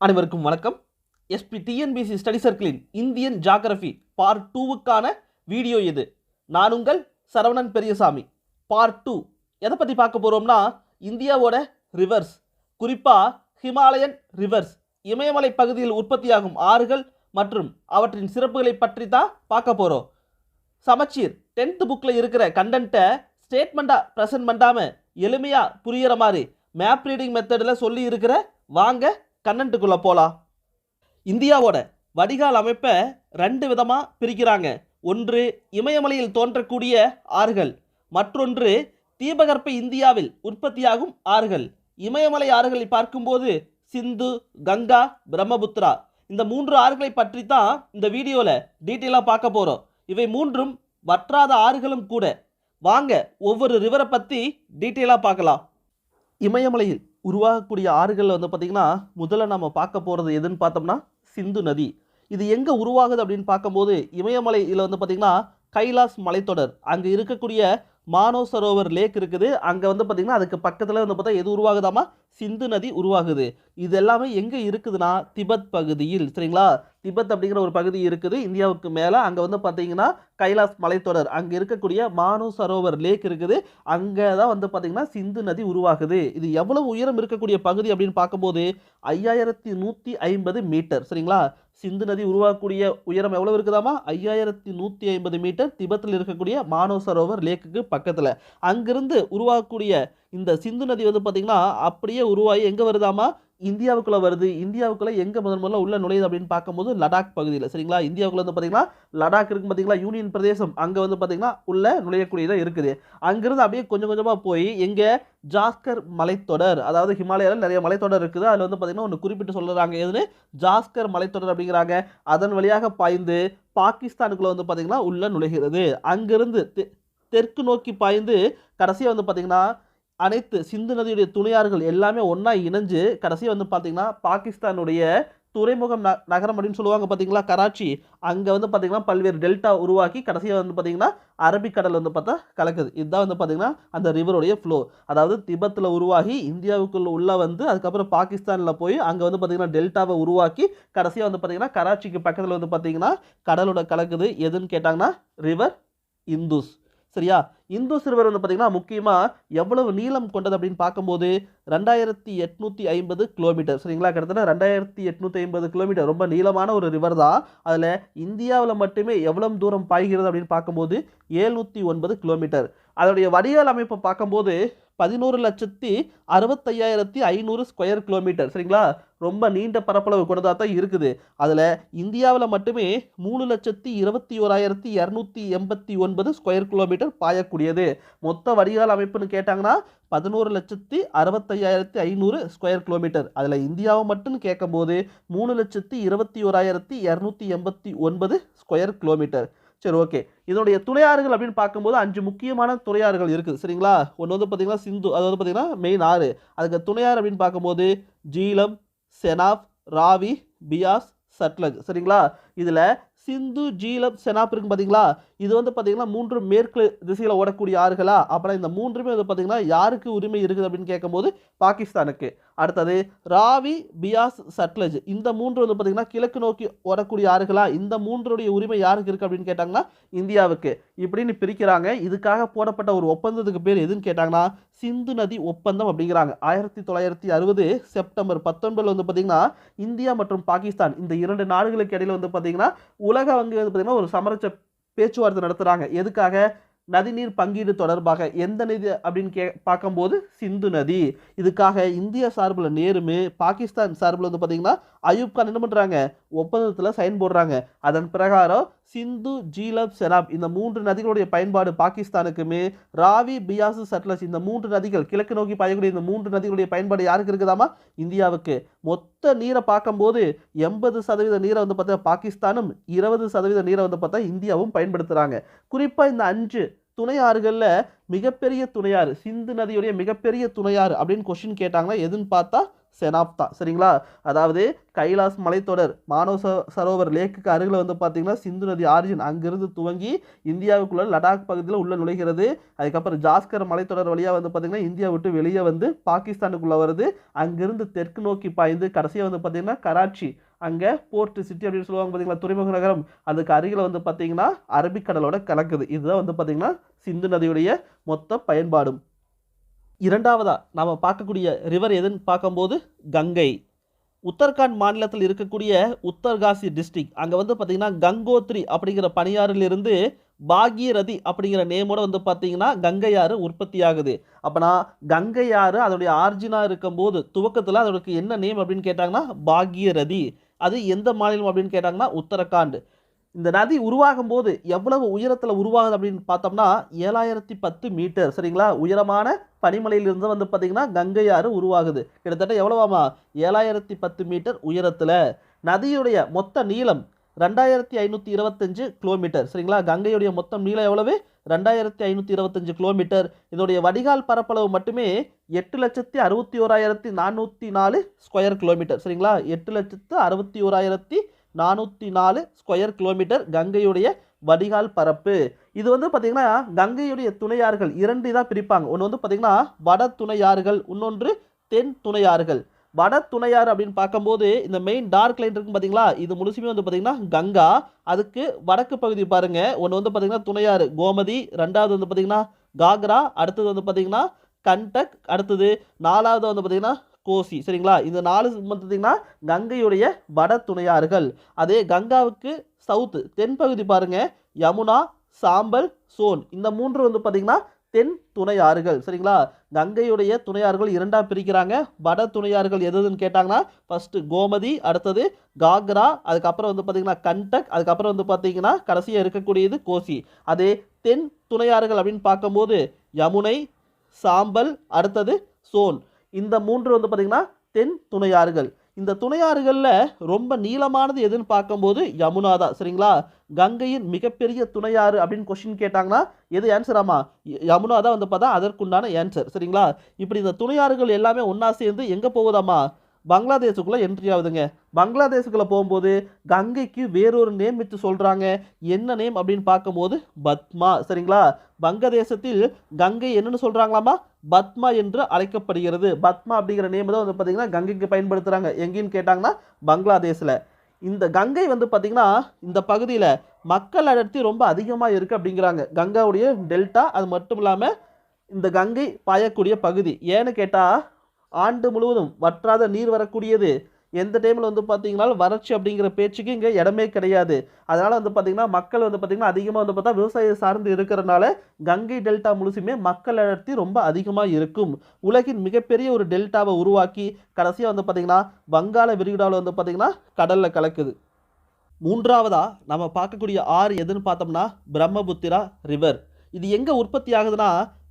அனைவருக்கும் வணக்கம். SP TNPSC study சர்க்கிளின் இந்தியன் ஜாகிரபி பார்ட் டூவுக்கான வீடியோ இது நான் உங்கள் சரவணன் பெரியசாமி. பார்ட் டூ எதை பற்றி பார்க்க போகிறோம்னா இந்தியாவோட ரிவர்ஸ் குறிப்பாக ஹிமாலயன் ரிவர்ஸ் இமயமலை பகுதியில் உற்பத்தியாகும் ஆறுகள் மற்றும் அவற்றின் சிறப்புகளை பற்றி தான் பார்க்க போகிறோம் சமச்சீர். டென்த்து புக்கில் இருக்கிற கண்டென்ட்டை ஸ்டேட்மெண்ட்டாக ப்ரெசென்ட் பண்ணாமல் எளிமையாக புரிகிற மாதிரி மேப் ரீடிங் மெத்தடில் சொல்லி இருக்கிற வாங்க கன்னண்ட்டுக்குள்ளே போகலாம் இந்தியாவோட வடிகால் அமைப்பை ரெண்டு விதமாக பிரிக்கிறாங்க. ஒன்று இமயமலையில் தோன்றக்கூடிய ஆறுகள் மற்றொன்று தீபகற்ப இந்தியாவில் உற்பத்தியாகும் ஆறுகள். இமயமலை ஆறுகளை பார்க்கும்போது சிந்து கங்கா பிரம்மபுத்திரா. இந்த மூன்று ஆறுகளை பற்றி தான் இந்த வீடியோவில் டீட்டெயிலாக பார்க்க போகிறோம் இவை மூன்றும் வற்றாத ஆறுகளும் கூட. வாங்க ஒவ்வொரு ரிவரை பற்றி டீட்டெயிலாக பார்க்கலாம். இமயமலையில் உருவாகக்கூடிய ஆறுகளில் வந்து பார்த்திங்கன்னா முதல்ல நம்ம பார்க்க போகிறது எதுன்னு பார்த்தோம்னா சிந்து நதி. இது எங்கே உருவாகுது அப்படின்னு பார்க்கும்போது இமயமலையில் வந்து பார்த்திங்கன்னா கைலாஸ் மலைத்தொடர். அங்கே இருக்கக்கூடிய மானோசரோவர் லேக் இருக்குது. அங்கே வந்து பார்த்திங்கன்னா அதுக்கு பக்கத்தில் வந்து பார்த்தா எது உருவாகுதாமா சிந்து நதி உருவாகுது. இது எல்லாமே எங்கே இருக்குதுன்னா திபெத் பகுதியில். சரிங்களா? திபெத் அப்படிங்கிற ஒரு பகுதி இருக்குது இந்தியாவுக்கு மேலே. அங்கே வந்து பார்த்தீங்கன்னா கைலாஸ் மலைத்தொடர். அங்கே இருக்கக்கூடிய மானு சரோவர் லேக் இருக்குது. அங்கே தான் வந்து பார்த்தீங்கன்னா சிந்து நதி உருவாகுது. இது எவ்வளவு உயரம் இருக்கக்கூடிய பகுதி அப்படின்னு பார்க்கும்போது ஐயாயிரத்தி நூற்றி ஐம்பது மீட்டர். சரிங்களா? சிந்து நதி உருவாகக்கூடிய உயரம் எவ்வளவு இருக்குதாமா ஐயாயிரத்தி நூற்றி ஐம்பது மீட்டர் திபெத்தில் இருக்கக்கூடிய மானோ சரோவர் லேக்குக்கு பக்கத்தில். அங்கிருந்து உருவாகக்கூடிய இந்த சிந்து நதி வந்து பார்த்திங்கன்னா அப்படியே உருவாகி எங்கே வருதாமா இந்தியாவுக்குள்ளே வருது இந்தியாவுக்குள்ளே எங்கே முதன் முதல்ல உள்ள நுழையுது அப்படின்னு பார்க்கும்போது லடாக் பகுதியில் சரிங்களா? இந்தியாவுக்குள்ள வந்து பார்த்தீங்கன்னா லடாக் இருக்கு பார்த்தீங்களா யூனியன் பிரதேசம் அங்கே வந்து பார்த்திங்கன்னா உள்ள நுழையக்கூடியதாக இருக்குது. அங்கிருந்து அப்படியே கொஞ்சம் கொஞ்சமாக போய் எங்கே ஜாஸ்கர் மலைத்தொடர் அதாவது ஹிமாலயாவில் நிறைய மலைத்தொடர் இருக்குது. அதில் வந்து பார்த்திங்கன்னா ஒன்று குறிப்பிட்டு சொல்கிறாங்க எதுன்னு? ஜாஸ்கர் மலைத்தொடர் அப்படிங்கிறாங்க. அதன் வழியாக பாய்ந்து பாகிஸ்தானுக்குள்ளே வந்து பார்த்திங்கன்னா உள்ள நுழைகிறது. அங்கிருந்து தெ- தெற்கு நோக்கி பாய்ந்து கடைசியாக வந்து பார்த்திங்கன்னா அனைத்து சிந்து நதியுடைய துணையார்கள் எல்லாமே ஒன்றா இணைஞ்சு கடைசியாக வந்து பார்த்திங்கன்னா பாகிஸ்தானுடைய துறைமுகம் ந நகரம் அப்படின்னு சொல்லுவாங்க பார்த்தீங்களா கராச்சி. அங்கே வந்து பார்த்திங்கன்னா பல்வேறு டெல்டா உருவாக்கி கடைசியாக வந்து பார்த்திங்கன்னா அரபிக்கடல் வந்து பார்த்தா கலக்குது. இதுதான் வந்து பார்த்திங்கன்னா அந்த ரிவருடைய ஃப்ளோ அதாவது திபெத்தில் உருவாகி இந்தியாவுக்குள்ள உள்ளே வந்து அதுக்கப்புறம் பாகிஸ்தானில் போய் அங்கே வந்து பார்த்திங்கன்னா டெல்டாவை உருவாக்கி கடைசியாக வந்து பார்த்திங்கன்னா கராச்சிக்கு பக்கத்தில் வந்து பார்த்திங்கன்னா கடலோட கலக்குது. எதுன்னு கேட்டாங்கன்னா ரிவர் இந்துஸ் சரியா? இந்து சிறுவர் வந்து பார்த்திங்கன்னா முக்கியமாக எவ்வளவு நீளம் கொண்டது அப்படின்னு பார்க்கும்போது ரெண்டாயிரத்தி எட்நூற்றி ஐம்பது கிலோமீட்டர் சரிங்களா? கிட்டத்தட்ட ரெண்டாயிரத்தி எட்நூற்றி ஐம்பது கிலோமீட்டர் ரொம்ப நீளமான ஒரு ரிவர் தான். அதில் இந்தியாவில் மட்டுமே எவ்வளவு தூரம் பாய்கிறது அப்படின்னு பார்க்கும்போது ஏழ்நூற்றி ஒன்பது கிலோமீட்டர் அதனுடைய வடிகால் அமைப்பை பார்க்கும்போது பதினோரு லட்சத்தி அறுபத்தையாயிரத்தி ஐநூறு ஸ்கொயர் கிலோமீட்டர் சரிங்களா? ரொம்ப நீண்ட பரப்பளவு கொண்டதாக தான் இருக்குது. அதில் இந்தியாவில் மட்டுமே மூணு லட்சத்தி இருபத்தி ஓராயிரத்தி இரநூத்தி எண்பத்தி ஒன்பது ஸ்கொயர் கிலோமீட்டர் பாயக்கூடியது. மொத்த வடிகால் அமைப்புன்னு கேட்டாங்கன்னா பதினோரு லட்சத்தி அறுபத்தையாயிரத்தி ஐநூறு ஸ்கொயர் கிலோமீட்டர் அதில் இந்தியாவை மட்டும் கேட்கும்போது மூணு லட்சத்தி இருபத்தி ஓராயிரத்தி இரநூத்தி எண்பத்தி ஒன்பது ஸ்கொயர் கிலோமீட்டர் சரி ஓகே இதனுடைய துணையாறுகள் அப்படின்னு பார்க்கும்போது அஞ்சு முக்கியமான துணையாறுகள் இருக்குது. சரிங்களா? ஒன்று வந்து பார்த்தீங்கன்னா சிந்து அது வந்து பார்த்தீங்கன்னா மெயின் ஆறு. அதுக்கு துணையாறு அப்படின்னு பார்க்கும்போது ஜீலம் செனாப் ராவி பியாஸ் சட்லஜ். சரிங்களா? இதில் சிந்து ஜீலம் செனாப் இருக்கு பார்த்தீங்களா இது வந்து பார்த்தீங்கன்னா மூன்று மேற்கு திசையில் ஓடக்கூடிய ஆறுகளா? அப்புறம் இந்த மூன்றுமே வந்து பார்த்தீங்கன்னா யாருக்கு உரிமை இருக்குது அப்படின்னு கேட்கும்போது பாகிஸ்தானுக்கு. அடுத்தது ராவி பியாஸ் சட்லஜ். இந்த மூன்று வந்து பார்த்தீங்கன்னா கிழக்கு நோக்கி ஓடக்கூடிய ஆறுகளா? இந்த மூன்றுடைய உரிமை யாருக்கு இருக்குது அப்படின்னு கேட்டாங்கன்னா இந்தியாவுக்கு. இப்படின்னு பிரிக்கிறாங்க. இதுக்காக போடப்பட்ட ஒரு ஒப்பந்தத்துக்கு பேர் எதுன்னு கேட்டாங்கன்னா சிந்து நதி ஒப்பந்தம் அப்படிங்கிறாங்க. ஆயிரத்தி தொள்ளாயிரத்தி அறுபது செப்டம்பர் பத்தொன்பதில் வந்து பார்த்தீங்கன்னா இந்தியா மற்றும் பாகிஸ்தான் இந்த இரண்டு நாடுகளுக்கு இடையில் வந்து பார்த்தீங்கன்னா உலக உலக வங்கி வந்து பார்த்திங்கன்னா ஒரு சமரச பேச்சுவார்த்தை நடத்துகிறாங்க எதுக்காக? நதிநீர் பங்கீடு தொடர்பாக. எந்த நதி அப்படின்னு கே பார்க்கும்போது சிந்து நதி. இதுக்காக இந்திய சார்பில் நேருமே பாகிஸ்தான் சார்பில் வந்து பார்த்திங்கன்னா அயூப் கான் என்ன பண்ணுறாங்க ஒப்பந்தத்தில் சைன் போடுறாங்க. அதன் பிரகாரம் சிந்து ஜீலப் செனாப். இந்த மூன்று நதிகளுடைய பயன்பாடு பாகிஸ்தானுக்குமே. ராவி பியாசு சட்லஸ் இந்த மூன்று நதிகள் கிழக்கு நோக்கி பாயக்கூடிய இந்த மூன்று நதிகளுடைய பயன்பாடு யாருக்கு இருக்குதாமா இந்தியாவுக்கு. மொத்த நீரை பார்க்கும்போது எண்பது சதவீத நீரை வந்து பார்த்தா பாகிஸ்தானும் இருபது சதவீத நீரை வந்து பார்த்தா இந்தியாவும் பயன்படுத்துகிறாங்க குறிப்பாக இந்த அஞ்சு துணை ஆறுகளில் மிகப்பெரிய துணையாறு சிந்து நதியுடைய மிகப்பெரிய துணையாறு அப்படின்னு கொஷின் கேட்டாங்கன்னா எதுன்னு பார்த்தா செனாப்தா. சரிங்களா? அதாவது கைலாஸ் மலைத்தொடர் மானவ சரோவர் லேக்குக்கு அருகில் வந்து பார்த்தீங்கன்னா சிந்து நதி ஆரிஜின் அங்கிருந்து துவங்கி இந்தியாவுக்குள்ள லடாக் பகுதியில் உள்ளே நுழைகிறது. அதுக்கப்புறம் ஜாஸ்கர் மலைத்தொடர் வழியாக வந்து பார்த்தீங்கன்னா இந்தியா விட்டு வெளியே வந்து பாகிஸ்தானுக்குள்ளே வருது. அங்கிருந்து தெற்கு நோக்கி பாய்ந்து கடைசியாக வந்து பார்த்திங்கன்னா கராச்சி. அங்கே போர்ட் சிட்டி அப்படின்னு சொல்லுவாங்க பார்த்தீங்களா துறைமுக நகரம். அதுக்கு அருகில் வந்து பார்த்தீங்கன்னா அரபிக்கடலோட கலக்குது. இதுதான் வந்து பார்த்தீங்கன்னா சிந்து நதியுடைய மொத்த பயன்பாடும். இரண்டாவதாக நாம் பார்க்கக்கூடிய ரிவர் எதுன்னு பார்க்கும்போது கங்கை. உத்தரகாண்ட் மாநிலத்தில் இருக்கக்கூடிய உத்தர்காசி டிஸ்ட்ரிக்ட் அங்கே வந்து பார்த்திங்கன்னா கங்கோத்ரி அப்படிங்கிற பனியாறிலிருந்து பாகீரதி அப்படிங்கிற நேமோட வந்து பார்த்திங்கன்னா கங்கை ஆறு உற்பத்தி ஆகுது. அப்போனா கங்கை ஆறு அதனுடைய ஆர்ஜினாக இருக்கும்போது துவக்கத்தில் அதோடக்கு என்ன நேம் அப்படின்னு கேட்டாங்கன்னா பாகீரதி. அது எந்த மாநிலம் அப்படின்னு கேட்டாங்கன்னா உத்தரகாண்ட். இந்த நதி உருவாகும் போது எவ்வளவு உயரத்தில் உருவாகுது அப்படின்னு பார்த்தோம்னா ஏழாயிரத்தி பத்து மீட்டர் சரிங்களா? உயரமான பனிமலையிலிருந்து வந்து பார்த்தீங்கன்னா கங்கை ஆறு உருவாகுது. கிட்டத்தட்ட எவ்வளவாமா? ஏழாயிரத்தி பத்து மீட்டர் உயரத்தில். நதியுடைய மொத்த நீளம் ரெண்டாயிரத்தி ஐநூற்றி இருபத்தஞ்சு கிலோமீட்டர் சரிங்களா? கங்கையுடைய மொத்தம் நீளம் எவ்வளவு? ரெண்டாயிரத்தி ஐநூற்றி இருபத்தஞ்சு கிலோமீட்டர் இதோடைய வடிகால் பரப்பளவு மட்டுமே எட்டு லட்சத்தி அறுபத்தி ஓராயிரத்தி நானூற்றி நாலு ஸ்கொயர் கிலோமீட்டர் சரிங்களா? எட்டு லட்சத்து அறுபத்தி ஓராயிரத்தி நானூற்றி நாலு ஸ்கொயர் கிலோமீட்டர் கங்கையுடைய வடிகால் பரப்பு. இது வந்து பார்த்திங்கன்னா கங்கையுடைய துணையாறுகள் இரண்டு தான் பிரிப்பாங்க. ஒன்று வந்து பார்த்திங்கன்னா வட துணையாறுகள் இன்னொன்று தென் துணையாறுகள் வட துணையாறு அப்படின்னு பார்க்கும்போது இந்த மெயின் டார்க் லைன் இருக்கும் பார்த்தீங்களா இது முழுசுமே வந்து பார்த்திங்கன்னா கங்கா. அதுக்கு வடக்கு பகுதி பாருங்கள் ஒன்று வந்து பார்த்திங்கன்னா துணையாறு கோமதி. ரெண்டாவது வந்து பார்த்தீங்கன்னா காக்ரா. அடுத்தது வந்து பார்த்தீங்கன்னா கண்டக். அடுத்தது நாலாவது வந்து பார்த்திங்கன்னா கோசி சரிங்களா? இந்த நாலு வந்து பார்த்திங்கன்னா கங்கையுடைய வட துணையாறுகள் அதே கங்காவுக்கு சவுத்து தென்பகுதி பாருங்கள் யமுனா சாம்பல் சோன். இந்த மூன்று வந்து பார்த்திங்கன்னா தென் துணையாறுகள் சரிங்களா? கங்கையுடைய துணையாறுகள் இரண்டாக பிரிக்கிறாங்க. வட துணையாறுகள் எது எதுன்னு கேட்டாங்கன்னா ஃபஸ்ட்டு கோமதி அடுத்தது காக்ரா அதுக்கப்புறம் வந்து பார்த்தீங்கன்னா கண்டக் அதுக்கப்புறம் வந்து பார்த்தீங்கன்னா கடைசியாக இருக்கக்கூடியது கோசி. அதே தென் துணையாறுகள் அப்படின்னு பார்க்கும்போது யமுனை சாம்பல் அடுத்தது சோன். இந்த மூன்று வந்து பார்த்தீங்கன்னா தென் துணையாறுகள். இந்த துணையாறுகளில் ரொம்ப நீளமானது எதுன்னு பார்க்கும்போது யமுனா தான். சரிங்களா? கங்கையின் மிகப்பெரிய துணையாறு அப்படின்னு கொஸ்டின் கேட்டாங்கன்னா எது ஆன்சர் ஆமா? யமுனா தான் வந்து பார்த்தா அதற்குண்டான ஆன்சர் சரிங்களா? இப்படி இந்த துணையாறுகள் எல்லாமே ஒன்றா சேர்ந்து எங்கே போகுதாம்மா? பங்களாதேஷுக்குள்ளே என்ட்ரி ஆகுதுங்க. பங்களாதேஷுக்குள்ளே போகும்போது கங்கைக்கு வேறொரு நேம் வச்சு சொல்கிறாங்க என்ன நேம் அப்படின்னு பார்க்கும்போது பத்மா. சரிங்களா? வங்கதேசத்தில் கங்கை என்னன்னு சொல்கிறாங்களாமா பத்மா என்று அழைக்கப்படுகிறது. பத்மா அப்படிங்கிற நேம் தான் வந்து பார்த்தீங்கன்னா கங்கைக்கு பயன்படுத்துகிறாங்க எங்கேன்னு கேட்டாங்கன்னா பங்களாதேஷில். இந்த கங்கை வந்து பார்த்திங்கன்னா இந்த பகுதியில் மக்கள் அடர்த்தி ரொம்ப அதிகமாக இருக்குது அப்படிங்கிறாங்க. கங்காவுடைய டெல்டா அது மட்டும் இல்லாமல் இந்த கங்கை பாயக்கூடிய பகுதி. ஏன்னு கேட்டால் ஆண்டு முழுவதும் வற்றாத நீர் வரக்கூடியது எந்த டைமில் வந்து பார்த்தீங்கன்னா வறட்சி அப்படிங்கிற பேச்சுக்கு இங்கே இடமே கிடையாது. அதனால் வந்து பார்த்திங்கன்னா மக்கள் வந்து பார்த்திங்கன்னா அதிகமாக வந்து பார்த்தா விவசாயம் சார்ந்து இருக்கிறனால கங்கை டெல்டா முழுசுமே மக்கள் அடர்த்தி ரொம்ப அதிகமாக இருக்கும். உலகின் மிகப்பெரிய ஒரு டெல்டாவை உருவாக்கி கடைசியாக வந்து பார்த்திங்கன்னா வங்காள விரிகுடாவில் வந்து பார்த்திங்கன்னா கடலில் கலக்குது. மூன்றாவதாக நம்ம பார்க்கக்கூடிய ஆறு எதுன்னு பார்த்தோம்னா பிரம்மபுத்திரா ரிவர் இது எங்கே உற்பத்தி ஆகுதுன்னா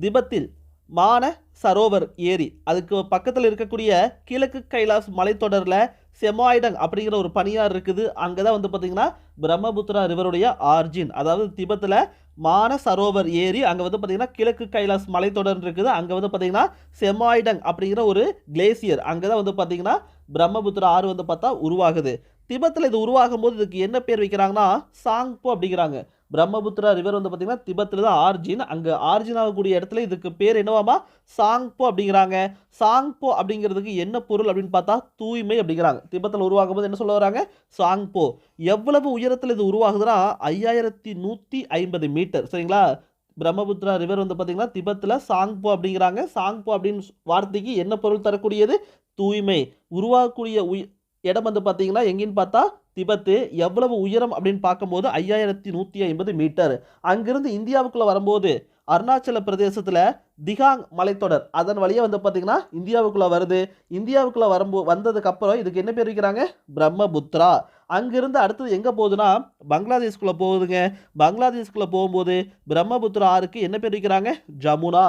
திபத்தில் மான சரோவர் ஏரி. அதுக்கு பக்கத்தில் இருக்கக்கூடிய கிழக்கு கைலாஸ் மலைத்தொடரில் செமாய்டங் அப்படிங்கிற ஒரு பனியார் இருக்குது. அங்கே தான் வந்து பார்த்திங்கன்னா பிரம்மபுத்திரா ரிவருடைய ஆர்ஜின் அதாவது திபத்தில் மான சரோவர் ஏரி அங்கே வந்து பார்த்திங்கன்னா கிழக்கு கைலாஸ் மலைத்தொடர் இருக்குது. அங்கே வந்து பார்த்திங்கன்னா செமாய்டங் அப்படிங்கிற ஒரு கிளேசியர் அங்கே தான் வந்து பார்த்திங்கன்னா பிரம்மபுத்திரா ஆறு வந்து பார்த்தா உருவாகுது. திபத்தில் இது உருவாகும் போது இதுக்கு என்ன பேர் வைக்கிறாங்கன்னா சாங்போ அப்படிங்கிறாங்க. பிரம்மபுத்திரா ரிவர் வந்து பார்த்திங்கன்னா திபத்தில் தான் ஆர்ஜின். அங்கே ஆர்ஜின் ஆகக்கூடிய இடத்துல இதுக்கு பேர் என்னவாமா சாங்போ அப்படிங்கிறாங்க. சாங்போ அப்படிங்கிறதுக்கு என்ன பொருள் அப்படின்னு பார்த்தா தூய்மை அப்படிங்கிறாங்க. திபத்தில் உருவாகும் போது என்ன சொல்ல வராங்க? சாங்போ. எவ்வளவு உயரத்தில் இது உருவாகுதுன்னா ஐயாயிரத்தி நூற்றி ஐம்பது மீட்டர் சரிங்களா? பிரம்மபுத்திரா ரிவர் வந்து பார்த்திங்கன்னா திபத்தில் சாங்போ அப்படிங்கிறாங்க. சாங்போ அப்படின்னு வார்த்தைக்கு என்ன பொருள் தரக்கூடியது? தூய்மை. உருவாகக்கூடிய உய் இடம் வந்து பார்த்தீங்கன்னா எங்கேன்னு பார்த்தா திபத்து எவ்வளவு உயரம் அப்படின்னு பார்க்கும்போது ஐயாயிரத்தி நூற்றி ஐம்பது மீட்டர். அங்கிருந்து இந்தியாவுக்குள்ளே வரும்போது அருணாச்சல பிரதேசத்தில் திகாங் மலைத்தொடர் அதன் வழியாக வந்து பார்த்திங்கன்னா இந்தியாவுக்குள்ளே வருது. இந்தியாவுக்குள்ளே வரும்போ வந்ததுக்கப்புறம் இதுக்கு என்ன பேர் வைக்கிறாங்க? பிரம்மபுத்ரா அங்கிருந்து அடுத்தது எங்கே போகுதுன்னா பங்களாதேஷ்குள்ளே போகுதுங்க. பங்களாதேஷ்குள்ளே போகும்போது பிரம்மபுத்திரா ஆறுக்கு என்ன பேர் வைக்கிறாங்க? ஜமுனா.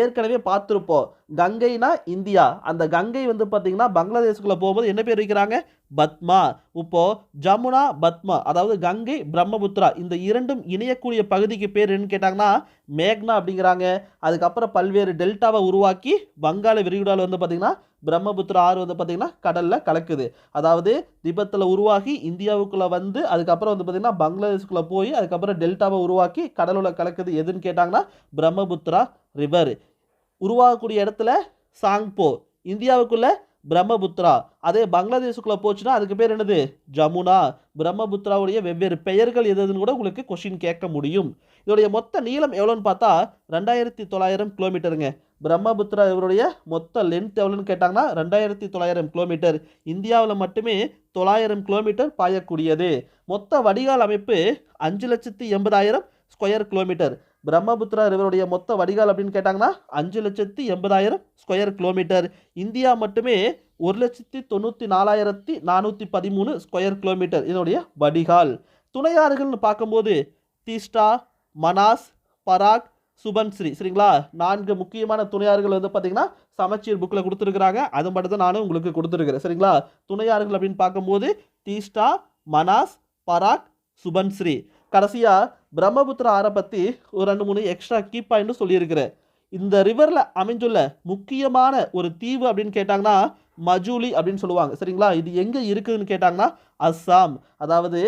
ஏற்கனவே பார்த்துருப்போம். கங்கைனா இந்தியா. அந்த கங்கை வந்து பார்த்தீங்கன்னா பங்களாதேஷுக்குள்ளே போகும்போது என்ன பேர் வைக்கிறாங்க? பத்மா. இப்போ ஜமுனா பத்மா அதாவது கங்கை பிரம்மபுத்ரா இந்த இரண்டும் இணையக்கூடிய பகுதிக்கு பேர் என்னன்னு கேட்டாங்கன்னா மேக்னா அப்படிங்கிறாங்க. அதுக்கப்புறம் பல்வேறு டெல்டாவை உருவாக்கி வங்காள விரிகுடாவில் வந்து பார்த்தீங்கன்னா பிரம்மபுத்திரா ஆறு வந்து பார்த்தீங்கன்னா கடலில் கலக்குது. அதாவது திபத்தில் உருவாகி இந்தியாவுக்குள்ளே வந்து அதுக்கப்புறம் வந்து பார்த்தீங்கன்னா பங்களாதேஷுக்குள்ளே போய் அதுக்கப்புறம் டெல்டாவை உருவாக்கி கடலில் கலக்குது. எதுன்னு கேட்டாங்கன்னா பிரம்மபுத்திரா ரிவர் உருவாகக்கூடிய இடத்துல சாங்போ. இந்தியாவுக்குள்ளே பிரம்மபுத்ரா அதே பங்களாதேஷுக்குள்ளே போச்சுன்னா அதுக்கு பேர் என்னது? ஜமுனா. பிரம்மபுத்ராவுடைய வெவ்வேறு பெயர்கள் எது எதுன்னு கூட உங்களுக்கு கொஷின் கேட்க முடியும். இதோடைய மொத்த நீளம் எவ்வளோன்னு பார்த்தா ரெண்டாயிரத்தி தொள்ளாயிரம் கிலோமீட்டருங்க. பிரம்மபுத்ரா இவருடைய மொத்த லென்த் எவ்வளோன்னு கேட்டாங்கன்னா ரெண்டாயிரத்தி தொள்ளாயிரம் கிலோமீட்டர். இந்தியாவில் மட்டுமே தொள்ளாயிரம் கிலோமீட்டர் பாயக்கூடியது. மொத்த வடிகால் அமைப்பு அஞ்சு லட்சத்தி எண்பதாயிரம் ஸ்கொயர் கிலோமீட்டர். பிரம்மபுத்திரா ரிவருடைய மொத்த வடிகால் அப்படின்னு கேட்டாங்கன்னா அஞ்சு லட்சத்தி எண்பதாயிரம் ஸ்கொயர் கிலோமீட்டர் இந்தியா மட்டுமே ஒரு லட்சத்தி தொண்ணூற்றி நாலாயிரத்தி நானூற்றி பதிமூணு ஸ்கொயர் கிலோமீட்டர் இதனுடைய வடிகால். துணையாறுகள்னு பார்க்கும்போது தீஸ்டா மனாஸ் பராக் சுபன்ஸ்ரீ சரிங்களா? நான்கு முக்கியமான துணையாறுகள் வந்து பார்த்தீங்கன்னா சமச்சீர் புக்கில் கொடுத்துருக்குறாங்க. அது மட்டும் தான் நானும் உங்களுக்கு கொடுத்துருக்குறேன். சரிங்களா? துணையாறுகள் அப்படின்னு பார்க்கும்போது தீஸ்டா மனாஸ் பராக் சுபன்ஸ்ரீ கடைசியாக பிரம்மபுத்திரா ஆறை பற்றி ஒரு ரெண்டு மூணு எக்ஸ்ட்ரா கீ பாயிண்ட்டும் சொல்லியிருக்கிறேன் இந்த ரிவரில் அமைஞ்சுள்ள முக்கியமான ஒரு தீவு அப்படின்னு கேட்டாங்கன்னா மஜூலி அப்படின்னு சொல்லுவாங்க. சரிங்களா? இது எங்கே இருக்குதுன்னு கேட்டாங்கன்னா அஸ்ஸாம். அதாவது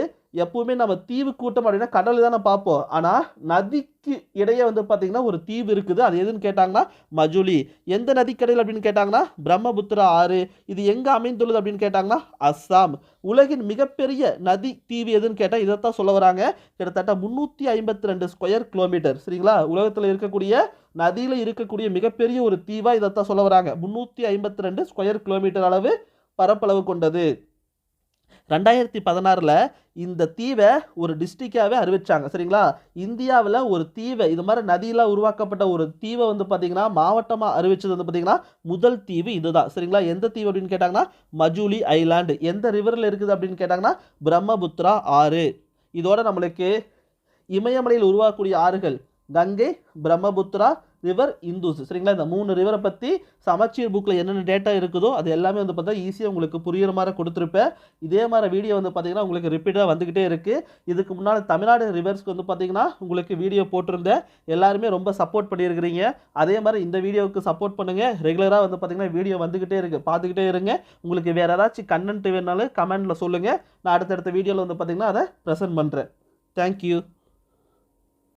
எப்பவுமே நம்ம தீவு கூட்டம் அப்படின்னா கடல் தானே பார்ப்போம். ஆனால் நதிக்கு இடையே வந்து பார்த்திங்கன்னா ஒரு தீவு இருக்குது. அது எதுன்னு கேட்டாங்கன்னா மஜுலி. எந்த நதிக்கடையில் அப்படின்னு கேட்டாங்கன்னா பிரம்மபுத்திரா ஆறு. இது எங்கே அமைந்துள்ளது அப்படின்னு கேட்டாங்கன்னா அஸ்ஸாம். உலகின் மிகப்பெரிய நதி தீவு எதுன்னு கேட்டால் இதைத்தான் சொல்ல வராங்க. கிட்டத்தட்ட முந்நூற்றி ஐம்பத்தி ரெண்டு ஸ்கொயர் கிலோமீட்டர் சரிங்களா? உலகத்தில் இருக்கக்கூடிய நதியில் இருக்கக்கூடிய மிகப்பெரிய ஒரு தீவாக இதைத்தான் சொல்ல வராங்க. முந்நூற்றி ஐம்பத்தி ரெண்டு ஸ்கொயர் கிலோமீட்டர் அளவு பரப்பளவு கொண்டது. ரெண்டாயிரத்தி பதினாறில் இந்த தீவை ஒரு டிஸ்ட்ரிக்டாகவே அறிவிச்சாங்க. சரிங்களா? இந்தியாவில் ஒரு தீவை இது மாதிரி நதியில் உருவாக்கப்பட்ட ஒரு தீவை வந்து பார்த்திங்கன்னா மாவட்டமாக அறிவிச்சது வந்து பார்த்திங்கன்னா முதல் தீவு இதுதான். சரிங்களா? எந்த தீவு அப்படின்னு கேட்டாங்கன்னா மஜூலி ஐலாண்டு. எந்த ரிவரில் இருக்குது அப்படின்னு கேட்டாங்கன்னா பிரம்மபுத்திரா ஆறு. இதோட நம்மளுக்கு இமயமலையில் உருவாக்கக்கூடிய ஆறுகள் கங்கை பிரம்மபுத்ரா ரிவர் இந்துஸ் சரிங்களா? இந்த மூணு ரிவரை பற்றி சமச்சீர் புக்கில் என்னென்ன டேட்டா இருக்குதோ அது எல்லாமே வந்து பார்த்தா ஈஸியாக உங்களுக்கு புரியுற மாதிரி கொடுத்துருப்பேன். இதே மாதிரி வீடியோ வந்து பார்த்தீங்கன்னா உங்களுக்கு ரிப்பீட்டாக வந்துக்கிட்டே இருக்குது இதுக்கு முன்னால் தமிழ்நாடு ரிவர்ஸ்க்கு வந்து பார்த்தீங்கன்னா உங்களுக்கு வீடியோ போட்டிருந்தேன். எல்லாருமே ரொம்ப சப்போர்ட் பண்ணியிருக்கிறீங்க. அதே மாதிரி இந்த வீடியோவுக்கு சப்போர்ட் பண்ணுங்கள் ரெகுலராக வந்து பார்த்தீங்கன்னா வீடியோ வந்துக்கிட்டே இருக்குது பார்த்துக்கிட்டே இருங்க. உங்களுக்கு வேறு ஏதாச்சும் கண்டென்ட் வேணாலும் கமெண்ட்டில் சொல்லுங்கள் நான் அடுத்தடுத்த வீடியோவில் வந்து பார்த்தீங்கன்னா அதை ப்ரெசென்ட் பண்ணுறேன் தேங்க்யூ